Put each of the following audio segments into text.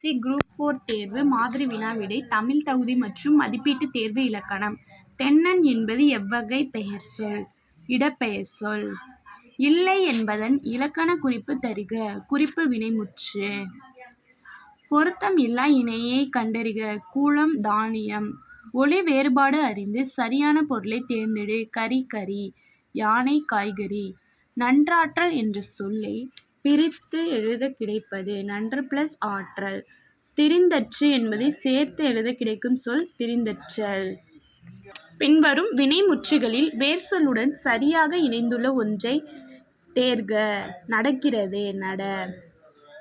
C group four தேர்வு மாதிரி வினாவிடை தமிழ் தகுதி மற்றும் மதிப்பீட்டு தேர்வு இலக்கணம். தென்னன் என்பது எவ்வகை பெயர் சொல் இடப்பெயர் சொல். இல்லை என்பதன் இலக்கண குறிப்பு தருக குறிப்பு வினைமுற்று. பொருத்தம் இல்லா இணையை கண்டறிக கூலம் தானியம். ஒளி வேறுபாடு அறிந்து சரியான பொருளை தேர்ந்தெடு கரி கரி யானை காய்கறி. நன்றாற்றல் என்ற சொல்லை பிரித்து எழுத கிடைப்பது. நன்று பிளஸ் ஆற்றல். திரிந்தற்று என்பதை சேர்த்து எழுத கிடைக்கும் சொல் திரிந்தற்றல். பின்வரும் வினைமுற்றுகளில் வேர்சொல்லுடன் சரியாக இணைந்துள்ள ஒன்றை தேர்க. நடக்கிறது நட.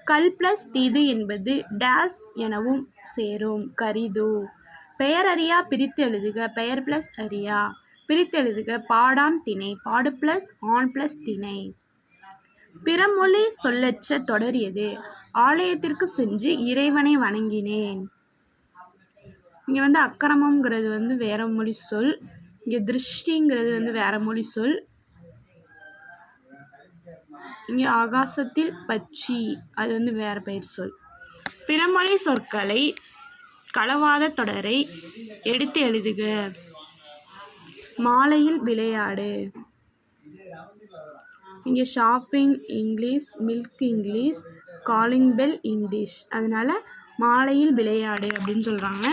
கல் பிளஸ் தீது என்பது டேஸ் எனவும் சேரும். கரிது. பெயரறியா பிரித்து எழுதுக. பெயர் பிளஸ் அறியா. பிரித்து எழுதுக. பாடாம் திணை. பாடு பிளஸ் ஆன் பிளஸ் திணை. பிறமொழி சொல்லற்ற தொடரியது ஆலயத்திற்கு சென்று இறைவனை வணங்கினேன். இங்கே வந்து அக்கிரமங்கிறது வந்து வேற மொழி சொல். இங்கே திருஷ்டிங்கிறது வந்து வேற மொழி சொல். இங்கே ஆகாசத்தில் பச்சி அது வந்து வேற பெயர் சொல். பிறமொழி சொற்களை களவாத தொடரை எடுத்து எழுதுக. மாலையில் விளையாடு. இங்கே shopping English milk English calling bell English. அதனால் மாலையில் விளையாடு அப்படின்னு சொல்கிறாங்க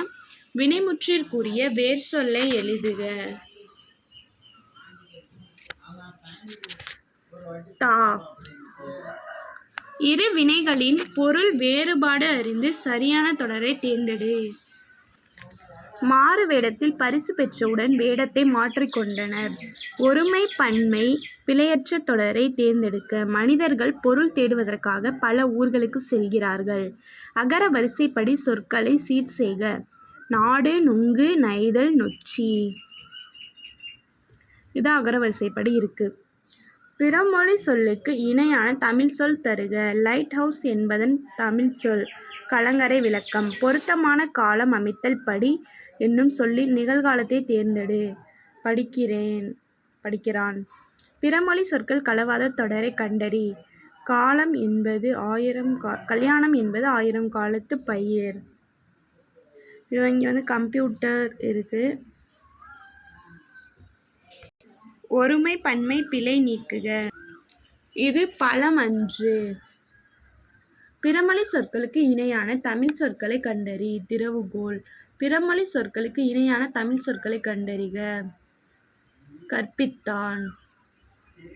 வினைமுற்றிற்குரிய வேர் சொல்லை எழுதுக. டா. இரு வினைகளின் பொருள் வேறுபாடு அறிந்து சரியான தொடரை தேர்ந்தெடு. மாறு வேடத்தில் பரிசு பெற்றவுடன் வேடத்தை மாற்றிக்கொண்டனர் ஒருமை பன்மை பிழையற்ற தொடரை தேர்ந்தெடுக்க மனிதர்கள் பொருள் தேடுவதற்காக பல ஊர்களுக்கு செல்கிறார்கள். அகர வரிசைப்படி சொற்களை சீர் செய்க. நாடு நுங்கு நைதல் நொச்சி. இது அகர வரிசைப்படி இருக்குது பிறமொழி சொல்லுக்கு இணையான தமிழ் சொல் தருக. லைட் ஹவுஸ் என்பதன் தமிழ் சொல். கலங்கரை விளக்கம். பொருத்தமான காலம் அமைத்தல் படி என்னும் சொல்லில் நிகழ்காலத்தை தேர்ந்தெடு. படிக்கிறேன். படிக்கிறான். பிறமொழி சொற்கள் கலவாத தொடரை கண்டறி. காலம் என்பது ஆயிரம் கா கல்யாணம் என்பது ஆயிரம் காலத்து பயிர். இங்கே வந்து கம்ப்யூட்டர் இருக்குது ஒருமை பன்மை பிழை நீக்குக. இது பழமன்று. பிறமொழி சொற்களுக்கு இணையான தமிழ் சொற்களை கண்டறி திறவுகோல் பிறமொழி சொற்களுக்கு இணையான தமிழ் சொற்களை கண்டறிக. கற்பித்தான்.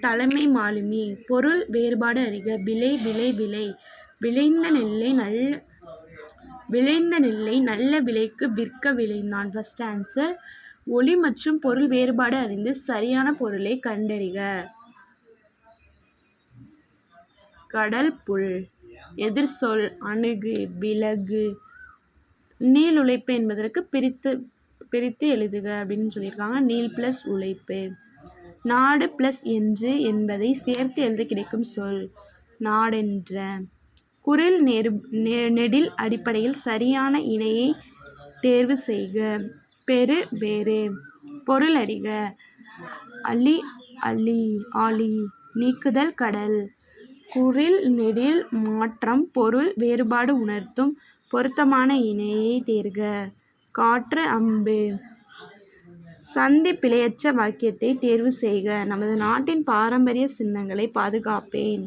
தலைமை மாலுமி. பொருள் வேறுபாடு அறிக. விலை விலை விலை. விளைந்த நெல்லை நல்ல விளைந்த நெல்லை நல்ல விலைக்கு விற்க விளைந்தான். ஃபஸ்ட் ஆன்சர் ஒளி மற்றும் பொருள் வேறுபாடு அறிந்து சரியான பொருளை கண்டறிக. கடல் புல். எதிர்சொல் அணுகு விலகு. நீள் உழைப்பு என்பதற்கு பிரித்து பிரித்து எழுதுக அப்படின்னு சொல்லியிருக்காங்க. நீள் ப்ளஸ் உழைப்பு. நாடு ப்ளஸ் என்று என்பதை சேர்த்து எழுத கிடைக்கும் சொல். நாடென்ற. குரில் நெரு நெடில் அடிப்படையில் சரியான இணையை தேர்வு செய்க. பெரு வேறு பொருள் அறிக. அலி அலி ஆலி நீக்குதல் கடல். குரில் நெடில் மாற்றம் பொருள் வேறுபாடு உணர்த்தும் பொருத்தமான இணையை தேர்க. காற்று அம்பு. சந்தி பிழையற்ற வாக்கியத்தை தேர்வு செய்க. நமது நாட்டின் பாரம்பரிய சின்னங்களை பாதுகாப்பேன்.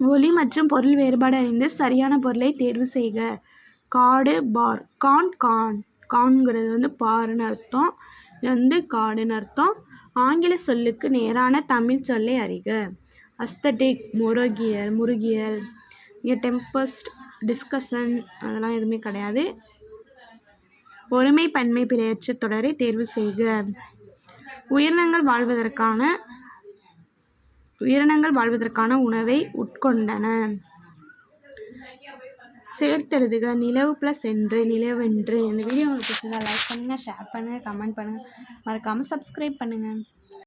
ஒலி மற்றும் பொருள் வேறுபாடு அறிந்து சரியான பொருளை தேர்வு செய்க. காடு பார் கான் கான். கான்ங்கிறது வந்து பாருன்னு அர்த்தம். இது வந்து காடுன்னு அர்த்தம். ஆங்கில சொல்லுக்கு நேரான தமிழ் சொல்லை அறிக. அஸ்தட்டிக் முருகியல் முருகியல். இங்கே டெம்பஸ்ட் டிஸ்கஷன் அதெல்லாம் எதுவுமே கிடையாது. ஒருமை பன்மை பிழையற்ற தொடரை தேர்வு செய்க. உயிரினங்கள் வாழ்வதற்கான உயிரினங்கள் வாழ்வதற்கான உணவை உட்கொண்டன. சேர்த்தெழுதுக நிலவு ப்ளஸ் என்று நிலவென்று. இந்த வீடியோ உங்களுக்கு பிடிச்சிருந்தா லைக் பண்ணுங்கள் ஷேர் பண்ணுங்கள் கமெண்ட் பண்ணுங்கள் மறக்காமல் சப்ஸ்கிரைப் பண்ணுங்கள்